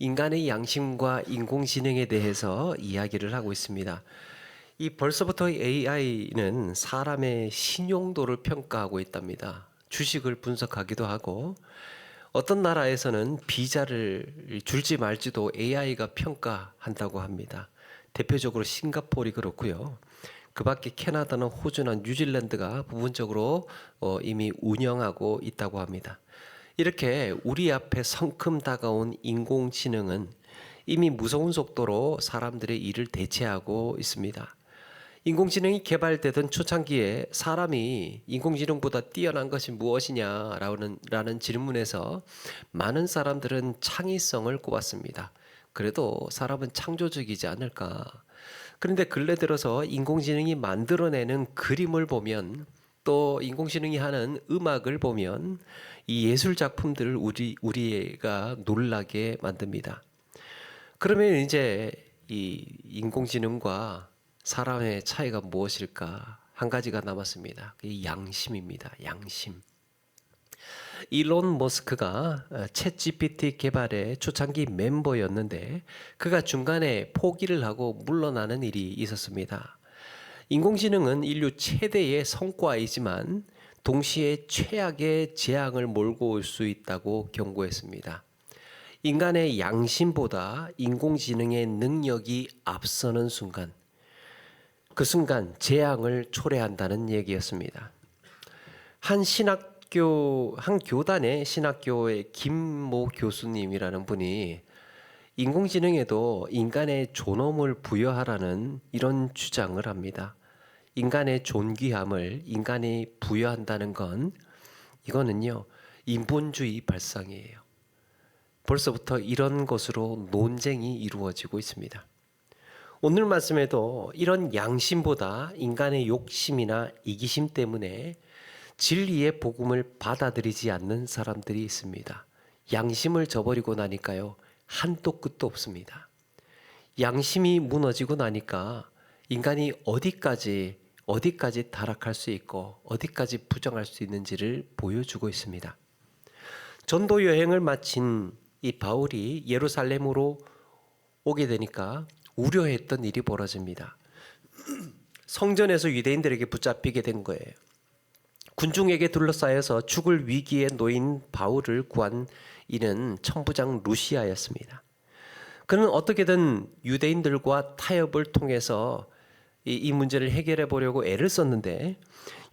인간의 양심과 인공지능에 대해서 이야기를 하고 있습니다. 이 벌써부터 AI는 사람의 신용도를 평가하고 있답니다. 주식을 분석하기도 하고 어떤 나라에서는 비자를 줄지 말지도 AI가 평가한다고 합니다. 대표적으로 싱가포르이 그렇고요. 그 밖에 캐나다는 호주나 뉴질랜드가 부분적으로 어, 이미 운영하고 있다고 합니다. 이렇게 우리 앞에 성큼 다가온 인공지능은 이미 무서운 속도로 사람들의 일을 대체하고 있습니다. 인공지능이 개발되던 초창기에 사람이 인공지능보다 뛰어난 것이 무엇이냐라는 라는 질문에서 많은 사람들은 창의성을 꼽았습니다. 그래도 사람은 창조적이지 않을까. 그런데 근래 들어서 인공지능이 만들어내는 그림을 보면 또 인공지능이 하는 음악을 보면 이 예술 작품들을 우리 우리가 놀라게 만듭니다. 그러면 이제 이 인공지능과 사람의 차이가 무엇일까? 한 가지가 남았습니다. 이 양심입니다. 양심. 일론 머스크가 어, 챗 GPT 개발의 초창기 멤버였는데 그가 중간에 포기를 하고 물러나는 일이 있었습니다. 인공지능은 인류 최대의 성과이지만 동시에 최악의 재앙을 몰고 올 수 있다고 경고했습니다. 인간의 양심보다 인공지능의 능력이 앞서는 순간 그 순간 재앙을 초래한다는 얘기였습니다. 한 신학교 한 교단의 신학교의 김모 교수님이라는 분이 인공지능에도 인간의 존엄을 부여하라는 이런 주장을 합니다. 인간의 존귀함을 인간이 부여한다는 건 이거는요 인본주의 발상이에요. 벌써부터 이런 것으로 논쟁이 이루어지고 있습니다. 오늘 말씀에도 이런 양심보다 인간의 욕심이나 이기심 때문에 진리의 복음을 받아들이지 않는 사람들이 있습니다. 양심을 저버리고 나니까요, 한도 끝도 없습니다. 양심이 무너지고 나니까 인간이 어디까지, 어디까지 타락할 수 있고, 어디까지 부정할 수 있는지를 보여주고 있습니다. 전도 여행을 마친 이 바울이 예루살렘으로 오게 되니까 우려했던 일이 벌어집니다. 성전에서 유대인들에게 붙잡히게 된 거예요. 군중에게 둘러싸여서 죽을 위기에 놓인 바울을 구한 이는 천부장 루시아였습니다. 그는 어떻게든 유대인들과 타협을 통해서 이, 이 문제를 해결해 보려고 애를 썼는데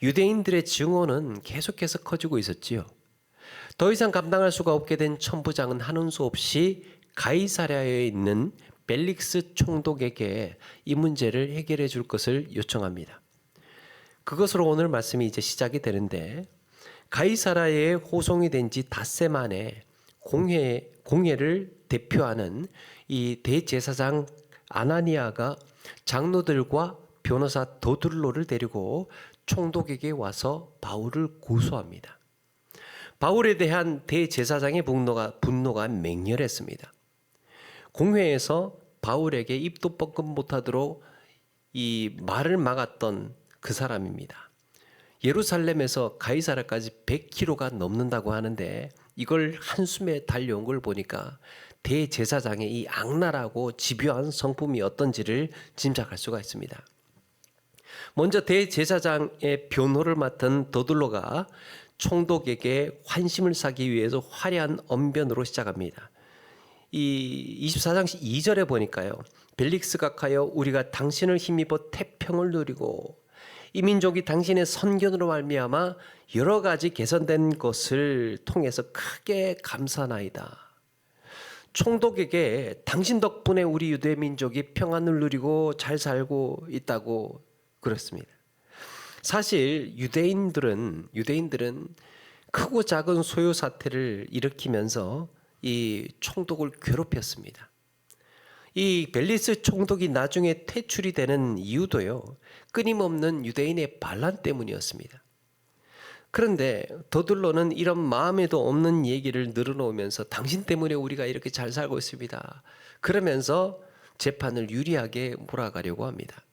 유대인들의 증오는 계속해서 커지고 있었지요. 더 이상 감당할 수가 없게 된 천부장은 하는 수 없이 가이사랴에 있는 벨릭스 총독에게 이 문제를 해결해 줄 것을 요청합니다. 그것으로 오늘 말씀이 이제 시작이 되는데 가이사라에 호송이 된 지 닷새 만에 공회 공회를 대표하는 이 대제사장 아나니아가 장로들과 변호사 도둘로를 데리고 총독에게 와서 바울을 고소합니다. 바울에 대한 대제사장의 분노가 분노가 맹렬했습니다. 공회에서 바울에게 입도 뻥끗 못하도록 이 말을 막았던 그 사람입니다. 예루살렘에서 가이사라까지 100km가 넘는다고 하는데 이걸 한숨에 달려온 걸 보니까 대제사장의 이 악랄하고 집요한 성품이 어떤지를 짐작할 수가 있습니다. 먼저 대제사장의 변호를 맡은 더둘로가 총독에게 환심을 사기 위해서 화려한 언변으로 시작합니다. 이 24장 2절에 보니까요. 벨릭스가 가여 우리가 당신을 힘입어 태평을 누리고 이 민족이 당신의 선견으로 말미암아 여러 가지 개선된 것을 통해서 크게 감사나이다. 총독에게 당신 덕분에 우리 유대 민족이 평안을 누리고 잘 살고 있다고 그랬습니다. 사실 유대인들은 유대인들은 크고 작은 소요 사태를 일으키면서 이 총독을 괴롭혔습니다. 이 벨리스 총독이 나중에 퇴출이 되는 이유도요. 끊임없는 유대인의 반란 때문이었습니다. 그런데 더들로는 이런 마음에도 없는 얘기를 늘어놓으면서 당신 때문에 우리가 이렇게 잘 살고 있습니다. 그러면서 재판을 유리하게 몰아가려고 합니다.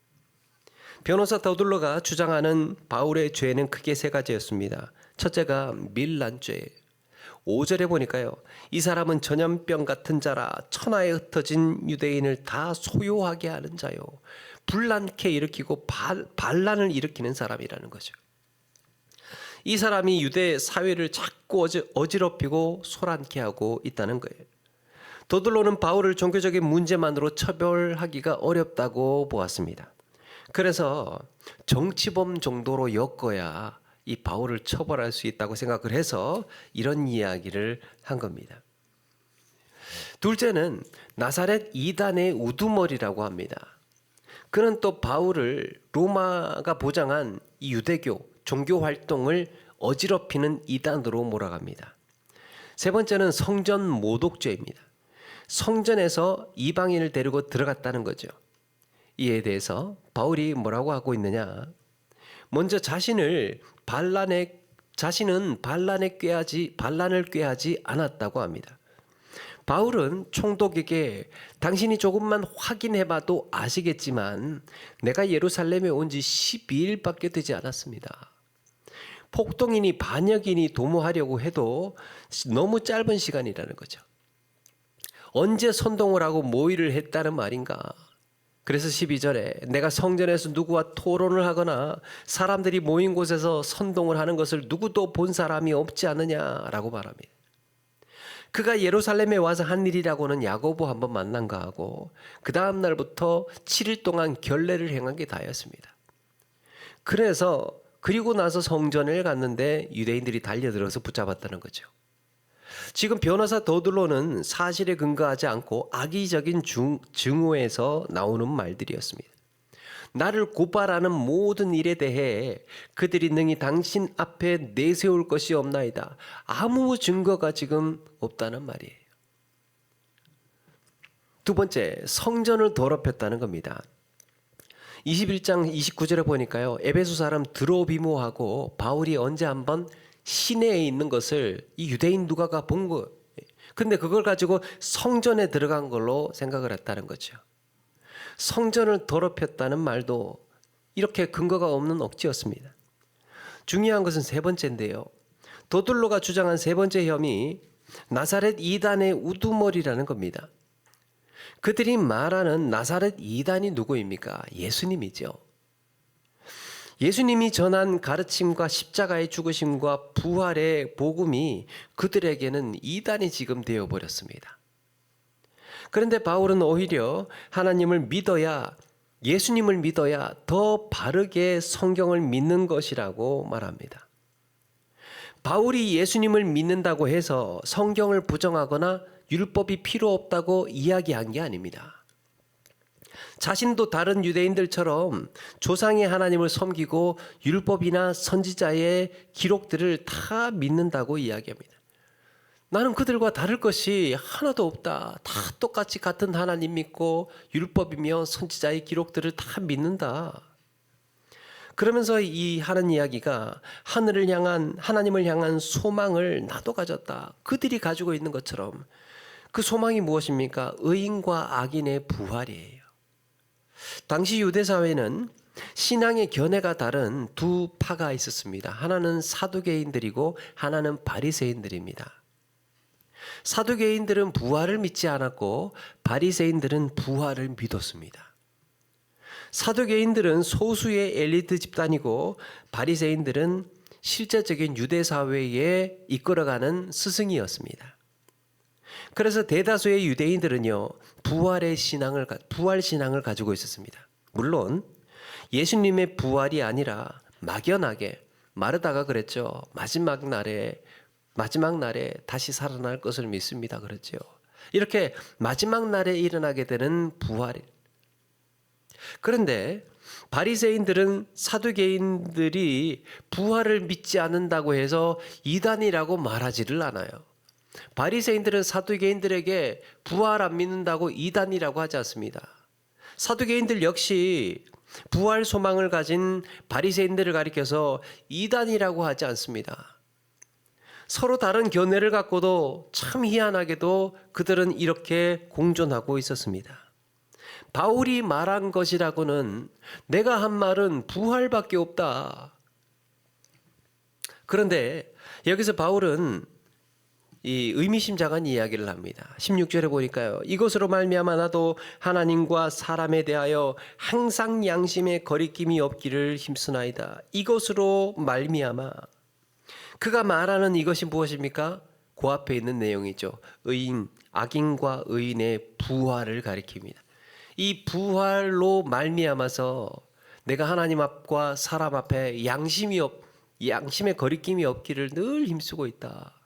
변호사 더둘러가 주장하는 바울의 죄는 크게 세 가지였습니다. 첫째가 밀란죄. 5절에 보니까요. 이 사람은 전염병 같은 자라 천하에 흩어진 유대인을 다 소요하게 하는 자요. 불난케 일으키고 발, 반란을 일으키는 사람이라는 거죠. 이 사람이 유대 사회를 자꾸 어지, 어지럽히고 소란케 하고 있다는 거예요. 도들로는 바울을 종교적인 문제만으로 처벌하기가 어렵다고 보았습니다. 그래서 정치범 정도로 엮어야 이 바울을 처벌할 수 있다고 생각을 해서 이런 이야기를 한 겁니다. 둘째는 나사렛 이단의 우두머리라고 합니다. 그는 또 바울을 로마가 보장한 이 유대교 종교 활동을 어지럽히는 이단으로 몰아갑니다. 세 번째는 성전 모독죄입니다. 성전에서 이방인을 데리고 들어갔다는 거죠. 이에 대해서 바울이 뭐라고 하고 있느냐? 먼저 자신을 반란에 자신은 반란에 꾀하지 반란을 꾀하지 않았다고 합니다. 바울은 총독에게 당신이 조금만 확인해봐도 아시겠지만 내가 예루살렘에 온 지 12일밖에 되지 않았습니다. 폭동이니 반역이니 도모하려고 해도 너무 짧은 시간이라는 거죠. 언제 선동을 하고 모의를 했다는 말인가? 그래서 12절에 내가 성전에서 누구와 토론을 하거나 사람들이 모인 곳에서 선동을 하는 것을 누구도 본 사람이 없지 않느냐라고 말합니다. 그가 예루살렘에 와서 한 일이라고는 야고보 한번 만난 거 하고 그 다음 날부터 7일 동안 결례를 행한 게 다였습니다. 그래서 그리고 나서 성전을 갔는데 유대인들이 달려들어서 붙잡았다는 거죠. 지금 변호사 더들로는 사실에 근거하지 않고 악의적인 중, 증오에서 나오는 말들이었습니다. 나를 고발하는 모든 일에 대해 그들이 능히 당신 앞에 내세울 것이 없나이다. 아무 증거가 지금 없다는 말이에요. 두 번째, 성전을 더럽혔다는 겁니다. 21장 29절에 보니까요. 에베소 사람 드로비모하고 바울이 언제 한번 시내에 있는 것을 이 유대인 누가가 본 거. 근데 그걸 가지고 성전에 들어간 걸로 생각을 했다는 거죠. 성전을 더럽혔다는 말도 이렇게 근거가 없는 억지였습니다. 중요한 것은 세 번째인데요. 도들로가 주장한 세 번째 혐의 나사렛 이단의 우두머리라는 겁니다. 그들이 말하는 나사렛 이단이 누구입니까? 예수님이죠. 예수님이 전한 가르침과 십자가의 죽으심과 부활의 복음이 그들에게는 이단이 지금 되어 버렸습니다. 그런데 바울은 오히려 하나님을 믿어야 예수님을 믿어야 더 바르게 성경을 믿는 것이라고 말합니다. 바울이 예수님을 믿는다고 해서 성경을 부정하거나 율법이 필요 없다고 이야기한 게 아닙니다. 자신도 다른 유대인들처럼 조상의 하나님을 섬기고 율법이나 선지자의 기록들을 다 믿는다고 이야기합니다. 나는 그들과 다를 것이 하나도 없다. 다 똑같이 같은 하나님 믿고 율법이며 선지자의 기록들을 다 믿는다. 그러면서 이 하는 이야기가 하늘을 향한 하나님을 향한 소망을 나도 가졌다. 그들이 가지고 있는 것처럼 그 소망이 무엇입니까? 의인과 악인의 부활이에요. 당시 유대 사회는 신앙의 견해가 다른 두 파가 있었습니다. 하나는 사두개인들이고 하나는 바리새인들입니다. 사두개인들은 부활을 믿지 않았고 바리새인들은 부활을 믿었습니다. 사두개인들은 소수의 엘리트 집단이고 바리새인들은 실제적인 유대 사회에 이끌어가는 스승이었습니다. 그래서 대다수의 유대인들은요 부활의 신앙을 부활 신앙을 가지고 있었습니다. 물론 예수님의 부활이 아니라 막연하게 마르다가 그랬죠. 마지막 날에 마지막 날에 다시 살아날 것을 믿습니다. 그렇죠. 이렇게 마지막 날에 일어나게 되는 부활. 그런데 바리새인들은 사두개인들이 부활을 믿지 않는다고 해서 이단이라고 말하지를 않아요. 바리새인들은 사두개인들에게 부활 안 믿는다고 이단이라고 하지 않습니다. 사두개인들 역시 부활 소망을 가진 바리새인들을 가리켜서 이단이라고 하지 않습니다. 서로 다른 견해를 갖고도 참 희한하게도 그들은 이렇게 공존하고 있었습니다. 바울이 말한 것이라고는 내가 한 말은 부활밖에 없다. 그런데 여기서 바울은 이 의미심장한 이야기를 합니다. 16절에 보니까요. 이것으로 말미암아 나도 하나님과 사람에 대하여 항상 양심의 거리낌이 없기를 힘쓰나이다. 이것으로 말미암아 그가 말하는 이것이 무엇입니까? 그 앞에 있는 내용이죠. 의인, 악인과 의인의 부활을 가리킵니다. 이 부활로 말미암아서 내가 하나님 앞과 사람 앞에 양심이 없, 양심의 거리낌이 없기를 늘 힘쓰고 있다.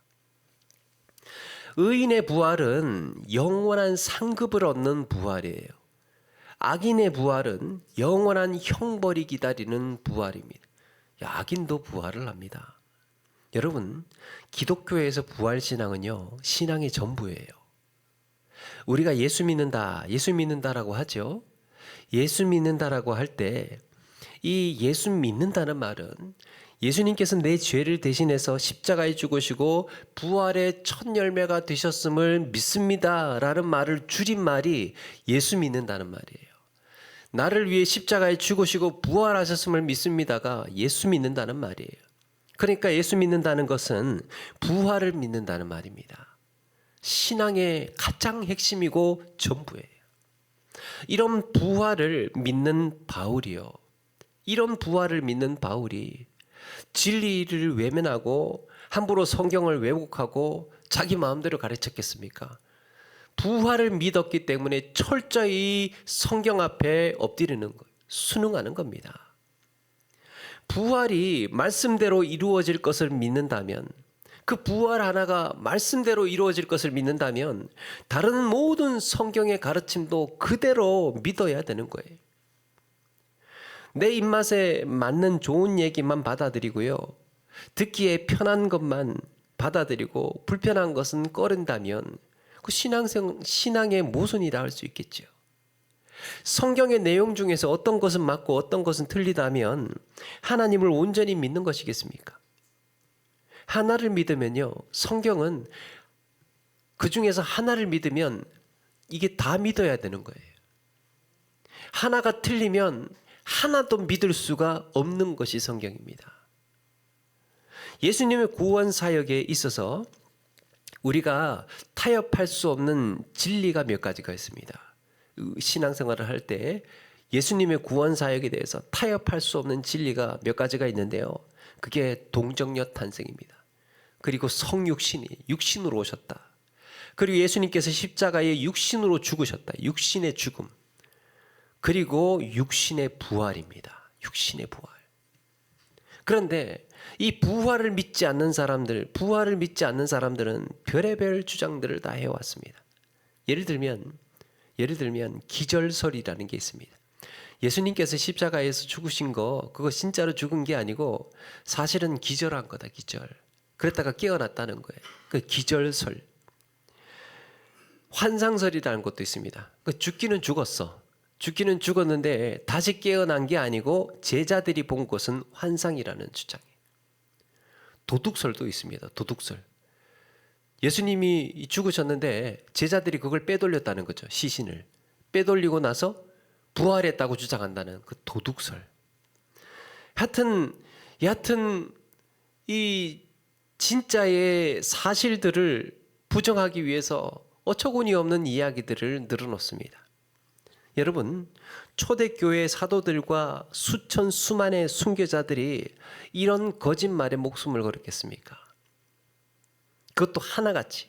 의인의 부활은 영원한 상급을 얻는 부활이에요. 악인의 부활은 영원한 형벌이 기다리는 부활입니다. 야, 악인도 부활을 합니다. 여러분, 기독교에서 부활 신앙은요, 신앙의 전부예요. 우리가 예수 믿는다, 예수 믿는다라고 하죠. 예수 믿는다라고 할 때, 이 예수 믿는다는 말은 예수님께서 내 죄를 대신해서 십자가에 죽으시고 부활의 첫 열매가 되셨음을 믿습니다라는 말을 줄인 말이 예수 믿는다는 말이에요. 나를 위해 십자가에 죽으시고 부활하셨음을 믿습니다가 예수 믿는다는 말이에요. 그러니까 예수 믿는다는 것은 부활을 믿는다는 말입니다. 신앙의 가장 핵심이고 전부예요. 이런 부활을 믿는 바울이요. 이런 부활을 믿는 바울이 진리를 외면하고 함부로 성경을 왜곡하고 자기 마음대로 가르쳤겠습니까? 부활을 믿었기 때문에 철저히 성경 앞에 엎드리는 거예요. 순응하는 겁니다. 부활이 말씀대로 이루어질 것을 믿는다면 그 부활 하나가 말씀대로 이루어질 것을 믿는다면 다른 모든 성경의 가르침도 그대로 믿어야 되는 거예요. 내 입맛에 맞는 좋은 얘기만 받아들이고요. 듣기에 편한 것만 받아들이고 불편한 것은 꺼른다면 그 신앙생 신앙의 모순이라 할 수 있겠죠. 성경의 내용 중에서 어떤 것은 맞고 어떤 것은 틀리다면 하나님을 온전히 믿는 것이겠습니까? 하나를 믿으면요. 성경은 그 중에서 하나를 믿으면 이게 다 믿어야 되는 거예요. 하나가 틀리면 하나도 믿을 수가 없는 것이 성경입니다. 예수님의 구원 사역에 있어서 우리가 타협할 수 없는 진리가 몇 가지가 있습니다. 신앙생활을 할 때 예수님의 구원 사역에 대해서 타협할 수 없는 진리가 몇 가지가 있는데요. 그게 동정녀 탄생입니다. 그리고 성육신이 육신으로 오셨다. 그리고 예수님께서 십자가에 육신으로 죽으셨다. 육신의 죽음. 그리고 육신의 부활입니다. 육신의 부활. 그런데 이 부활을 믿지 않는 사람들, 부활을 믿지 않는 사람들은 별의별 주장들을 다 해왔습니다. 예를 들면, 예를 들면 기절설이라는 게 있습니다. 예수님께서 십자가에서 죽으신 거, 그거 진짜로 죽은 게 아니고 사실은 기절한 거다, 기절. 그랬다가 깨어났다는 거예요. 그 기절설. 환상설이라는 것도 있습니다. 그 죽기는 죽었어. 죽기는 죽었는데 다시 깨어난 게 아니고 제자들이 본 것은 환상이라는 주장이에요. 도둑설도 있습니다. 도둑설. 예수님이 죽으셨는데 제자들이 그걸 빼돌렸다는 거죠. 시신을. 빼돌리고 나서 부활했다고 주장한다는 그 도둑설. 하여튼, 여하튼 이 진짜의 사실들을 부정하기 위해서 어처구니 없는 이야기들을 늘어놓습니다. 여러분, 초대교회 사도들과 수천 수만의 순교자들이 이런 거짓말에 목숨을 걸었겠습니까? 그것도 하나같이.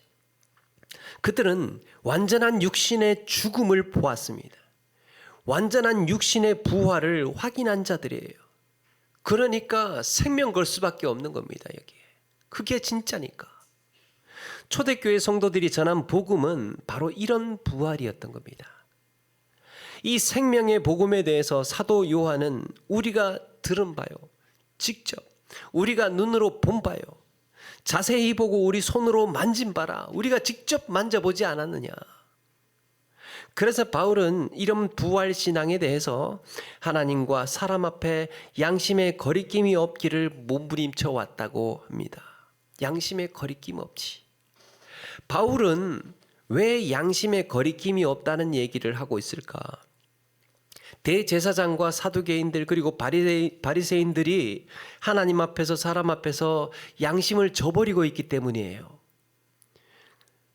그들은 완전한 육신의 죽음을 보았습니다. 완전한 육신의 부활을 확인한 자들이에요. 그러니까 생명 걸 수밖에 없는 겁니다, 여기에. 그게 진짜니까. 초대교회 성도들이 전한 복음은 바로 이런 부활이었던 겁니다. 이 생명의 복음에 대해서 사도 요한은 우리가 들은 바요. 직접 우리가 눈으로 본 바요. 자세히 보고 우리 손으로 만진 바라. 우리가 직접 만져보지 않았느냐. 그래서 바울은 이런 부활 신앙에 대해서 하나님과 사람 앞에 양심의 거리낌이 없기를 몸부림쳐 왔다고 합니다. 양심의 거리낌 없이. 바울은 왜 양심의 거리낌이 없다는 얘기를 하고 있을까? 대제사장과 사두개인들 그리고 바리새인들이 하나님 앞에서 사람 앞에서 양심을 저버리고 있기 때문이에요.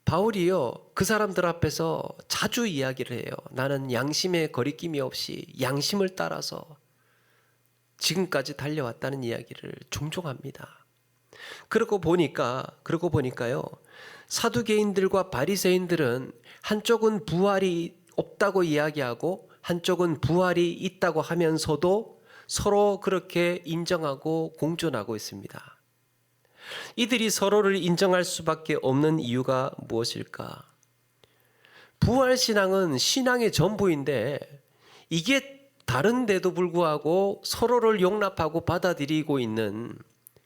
바울이요 그 사람들 앞에서 자주 이야기를 해요. 나는 양심의 거리낌이 없이 양심을 따라서 지금까지 달려왔다는 이야기를 종종 합니다. 그러고 보니까 그러고 보니까요 사두개인들과 바리새인들은 한쪽은 부활이 없다고 이야기하고 한쪽은 부활이 있다고 하면서도 서로 그렇게 인정하고 공존하고 있습니다. 이들이 서로를 인정할 수밖에 없는 이유가 무엇일까? 부활 신앙은 신앙의 전부인데 이게 다른데도 불구하고 서로를 용납하고 받아들이고 있는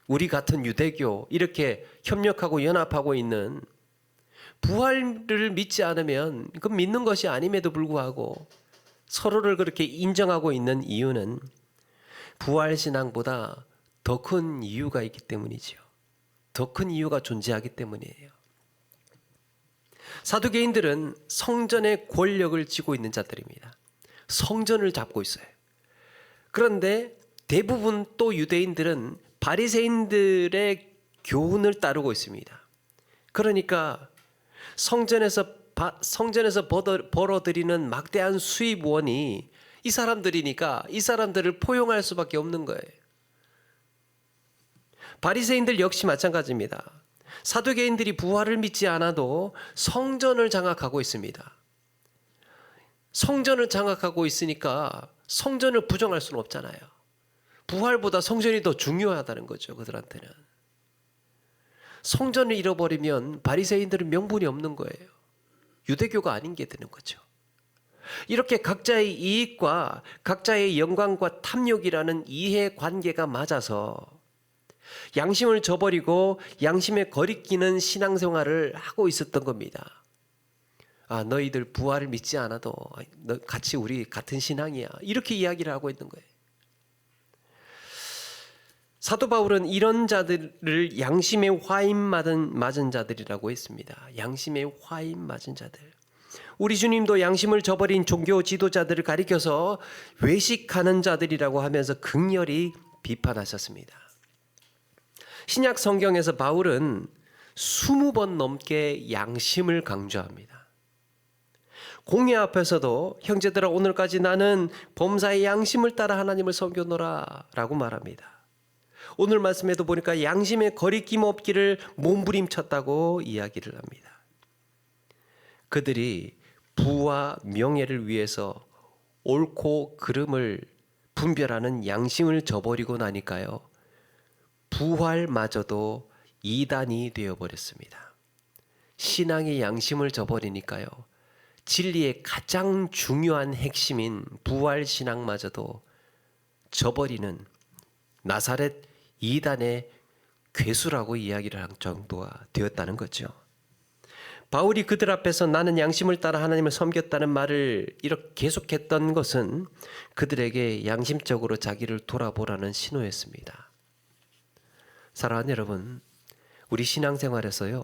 우리 같은 유대교 이렇게 협력하고 연합하고 있는 부활을 믿지 않으면 그 믿는 것이 아님에도 불구하고 서로를 그렇게 인정하고 있는 이유는 부활 신앙보다 더 큰 이유가 있기 때문이지요. 더 큰 이유가 존재하기 때문이에요. 사두개인들은 성전의 권력을 쥐고 있는 자들입니다. 성전을 잡고 있어요. 그런데 대부분 또 유대인들은 바리새인들의 교훈을 따르고 있습니다. 그러니까 성전에서 바, 성전에서 벌어, 벌어들이는 막대한 수입원이 이 사람들이니까 이 사람들을 포용할 수밖에 없는 거예요. 바리새인들 역시 마찬가지입니다. 사두개인들이 부활을 믿지 않아도 성전을 장악하고 있습니다. 성전을 장악하고 있으니까 성전을 부정할 수는 없잖아요. 부활보다 성전이 더 중요하다는 거죠. 그들한테는. 성전을 잃어버리면 바리새인들은 명분이 없는 거예요. 유대교가 아닌 게 되는 거죠. 이렇게 각자의 이익과 각자의 영광과 탐욕이라는 이해 관계가 맞아서 양심을 저버리고 양심에 거리끼는 신앙생활을 하고 있었던 겁니다. 아, 너희들 부활을 믿지 않아도 너 같이 우리 같은 신앙이야. 이렇게 이야기를 하고 있는 거예요. 사도 바울은 이런 자들을 양심의 화임 맞은, 맞은 자들이라고 했습니다. 양심의 화임 맞은 자들. 우리 주님도 양심을 저버린 종교 지도자들을 가리켜서 외식하는 자들이라고 하면서 극렬히 비판하셨습니다. 신약 성경에서 바울은 20번 넘게 양심을 강조합니다. 공회 앞에서도 형제들아 오늘까지 나는 범사의 양심을 따라 하나님을 섬겨노라 라고 말합니다. 오늘 말씀에도 보니까 양심의 거리낌 없기를 몸부림쳤다고 이야기를 합니다. 그들이 부와 명예를 위해서 옳고 그름을 분별하는 양심을 저버리고 나니까요. 부활마저도 이단이 되어버렸습니다. 신앙의 양심을 저버리니까요. 진리의 가장 중요한 핵심인 부활 신앙마저도 저버리는 나사렛 이단의 괴수라고 이야기를 한 정도가 되었다는 거죠. 바울이 그들 앞에서 나는 양심을 따라 하나님을 섬겼다는 말을 이렇게 계속했던 것은 그들에게 양심적으로 자기를 돌아보라는 신호였습니다. 사랑하는 여러분, 우리 신앙생활에서요,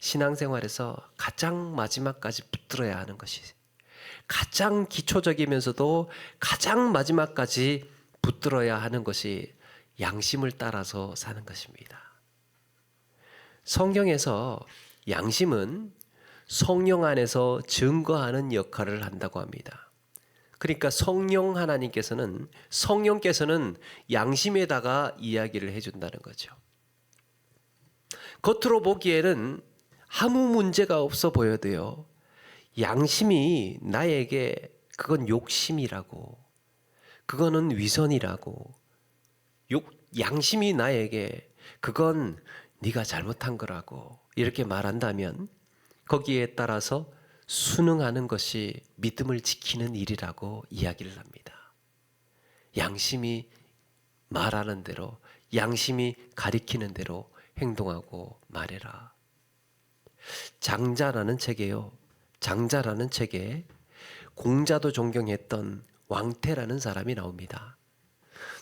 신앙생활에서 가장 마지막까지 붙들어야 하는 것이 가장 기초적이면서도 가장 마지막까지 붙들어야 하는 것이 양심을 따라서 사는 것입니다. 성경에서 양심은 성령 안에서 증거하는 역할을 한다고 합니다. 그러니까 성령 하나님께서는 성령께서는 양심에다가 이야기를 해준다는 거죠. 겉으로 보기에는 아무 문제가 없어 보여도요. 양심이 나에게 그건 욕심이라고, 그거는 위선이라고, 욕, 양심이 나에게 그건 네가 잘못한 거라고 이렇게 말한다면 거기에 따라서 순응하는 것이 믿음을 지키는 일이라고 이야기를 합니다. 양심이 말하는 대로, 양심이 가리키는 대로 행동하고 말해라. 장자라는 책에요. 장자라는 책에 공자도 존경했던 왕태라는 사람이 나옵니다.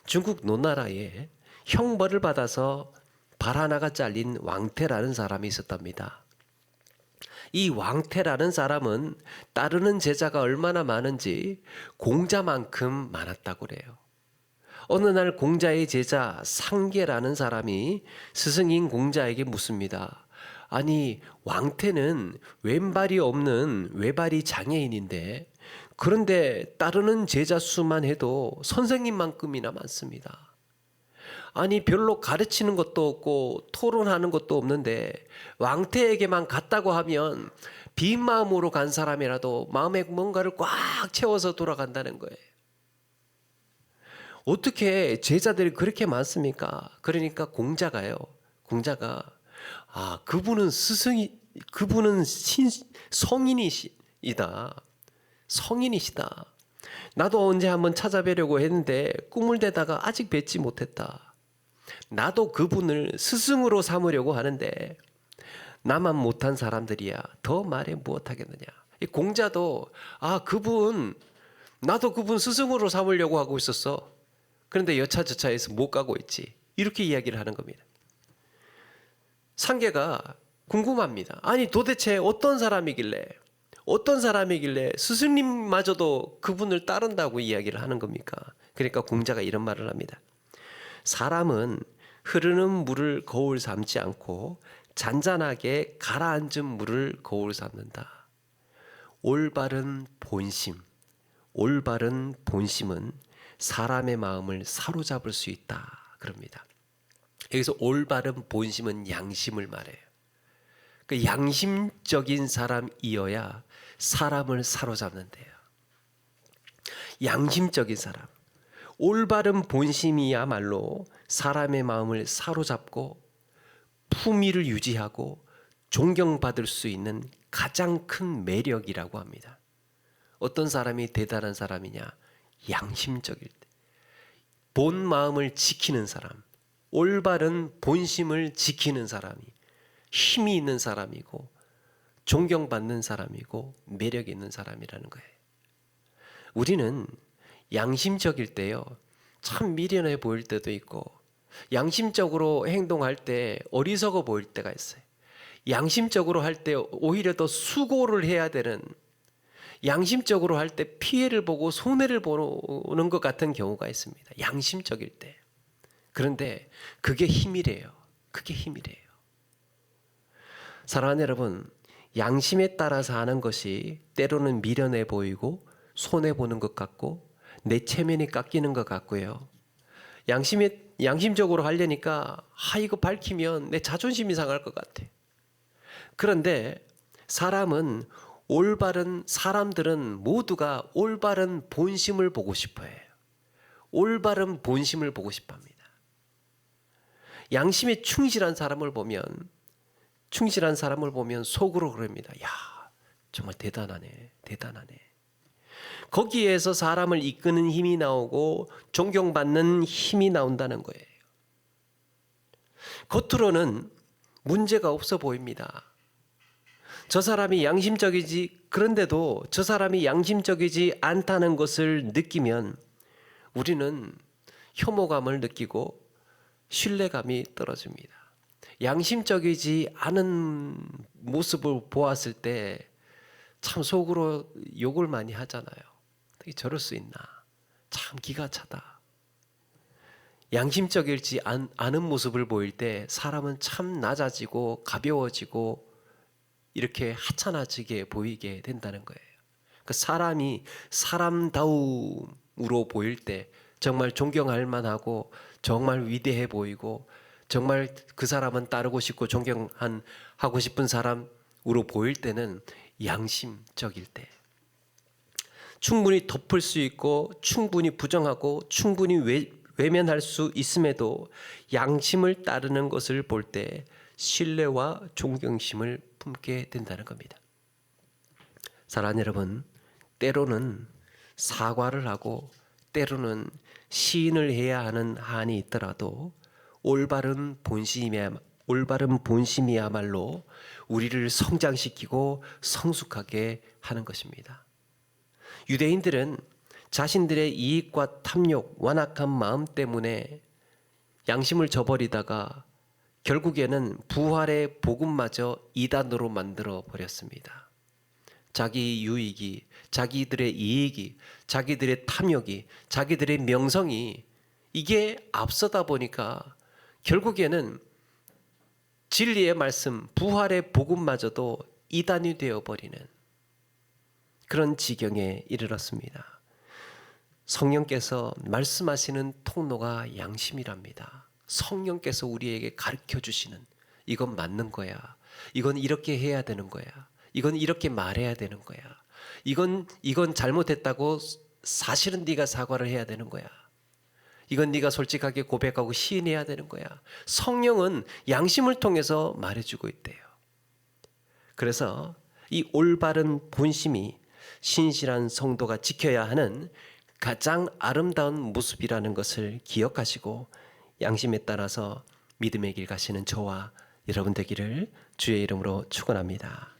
중국 노나라에 형벌을 받아서 발 하나가 잘린 왕태라는 사람이 있었답니다. 이 왕태라는 사람은 따르는 제자가 얼마나 많은지 공자만큼 많았다고 그래요. 어느 날 공자의 제자 상계라는 사람이 스승인 공자에게 묻습니다. 아니 왕태는 왼발이 없는 외발이 장애인인데 그런데 따르는 제자 수만 해도 선생님만큼이나 많습니다. 아니 별로 가르치는 것도 없고 토론하는 것도 없는데 왕태에게만 갔다고 하면 빈 마음으로 간 사람이라도 마음에 뭔가를 꽉 채워서 돌아간다는 거예요. 어떻게 제자들이 그렇게 많습니까? 그러니까 공자가요. 공자가 아 그분은 스승이 그분은 신, 성인이시다. 성인이시다. 나도 언제 한번 찾아뵈려고 했는데 꿈을 대다가 아직 뵙지 못했다. 나도 그분을 스승으로 삼으려고 하는데 나만 못한 사람들이야 더 말해 무엇하겠느냐. 이 공자도 아 그분 나도 그분 스승으로 삼으려고 하고 있었어. 그런데 여차저차해서 못 가고 있지. 이렇게 이야기를 하는 겁니다. 상계가 궁금합니다. 아니 도대체 어떤 사람이길래 어떤 사람이길래 스승님마저도 그분을 따른다고 이야기를 하는 겁니까? 그러니까 공자가 이런 말을 합니다. 사람은 흐르는 물을 거울 삼지 않고 잔잔하게 가라앉은 물을 거울 삼는다. 올바른 본심, 올바른 본심은 사람의 마음을 사로잡을 수 있다. 그럽니다. 여기서 올바른 본심은 양심을 말해요. 그 양심적인 사람이어야 사람을 사로잡는데요. 양심적인 사람. 올바른 본심이야말로 사람의 마음을 사로잡고 품위를 유지하고 존경받을 수 있는 가장 큰 매력이라고 합니다. 어떤 사람이 대단한 사람이냐? 양심적일 때. 본 마음을 지키는 사람, 올바른 본심을 지키는 사람이 힘이 있는 사람이고 존경받는 사람이고 매력 있는 사람이라는 거예요. 우리는 양심적일 때요. 참 미련해 보일 때도 있고 양심적으로 행동할 때 어리석어 보일 때가 있어요. 양심적으로 할 때 오히려 더 수고를 해야 되는 양심적으로 할 때 피해를 보고 손해를 보는 것 같은 경우가 있습니다. 양심적일 때. 그런데 그게 힘이래요. 그게 힘이래요. 사랑하는 여러분, 양심에 따라서 하는 것이 때로는 미련해 보이고 손해 보는 것 같고 내 체면이 깎이는 것 같고요. 양심에 양심적으로 하려니까 아 이거 밝히면 내 자존심이 상할 것 같아. 그런데 사람은 올바른 사람들은 모두가 올바른 본심을 보고 싶어 해요. 올바른 본심을 보고 싶어 합니다. 양심에 충실한 사람을 보면 충실한 사람을 보면 속으로 그럽니다. 야, 정말 대단하네. 대단하네. 거기에서 사람을 이끄는 힘이 나오고 존경받는 힘이 나온다는 거예요. 겉으로는 문제가 없어 보입니다. 저 사람이 양심적이지 그런데도 저 사람이 양심적이지 않다는 것을 느끼면 우리는 혐오감을 느끼고 신뢰감이 떨어집니다. 양심적이지 않은 모습을 보았을 때 참 속으로 욕을 많이 하잖아요. 어떻게 저럴 수 있나? 참 기가 차다. 양심적일지 않, 않은 모습을 보일 때 사람은 참 낮아지고 가벼워지고 이렇게 하찮아지게 보이게 된다는 거예요. 그 사람이 사람다움으로 보일 때 정말 존경할 만하고 정말 위대해 보이고 정말 그 사람은 따르고 싶고 존경한 하고 싶은 사람으로 보일 때는 양심적일 때 충분히 덮을 수 있고 충분히 부정하고 충분히 외, 외면할 수 있음에도 양심을 따르는 것을 볼 때 신뢰와 존경심을 품게 된다는 겁니다. 사랑하는 여러분, 때로는 사과를 하고 때로는 시인을 해야 하는 한이 있더라도 올바른 본심이야 올바른 본심이야말로 우리를 성장시키고 성숙하게 하는 것입니다. 유대인들은 자신들의 이익과 탐욕, 완악한 마음 때문에 양심을 저버리다가 결국에는 부활의 복음마저 이단으로 만들어 버렸습니다. 자기 유익이, 자기들의 이익이, 자기들의 탐욕이, 자기들의 명성이 이게 앞서다 보니까 결국에는 진리의 말씀, 부활의 복음마저도 이단이 되어 버리는 그런 지경에 이르렀습니다. 성령께서 말씀하시는 통로가 양심이랍니다. 성령께서 우리에게 가르쳐 주시는 이건 맞는 거야. 이건 이렇게 해야 되는 거야. 이건 이렇게 말해야 되는 거야. 이건 이건 잘못했다고 사실은 네가 사과를 해야 되는 거야. 이건 네가 솔직하게 고백하고 시인해야 되는 거야. 성령은 양심을 통해서 말해주고 있대요. 그래서 이 올바른 본심이 신실한 성도가 지켜야 하는 가장 아름다운 모습이라는 것을 기억하시고 양심에 따라서 믿음의 길 가시는 저와 여러분 되기를 주의 이름으로 축원합니다.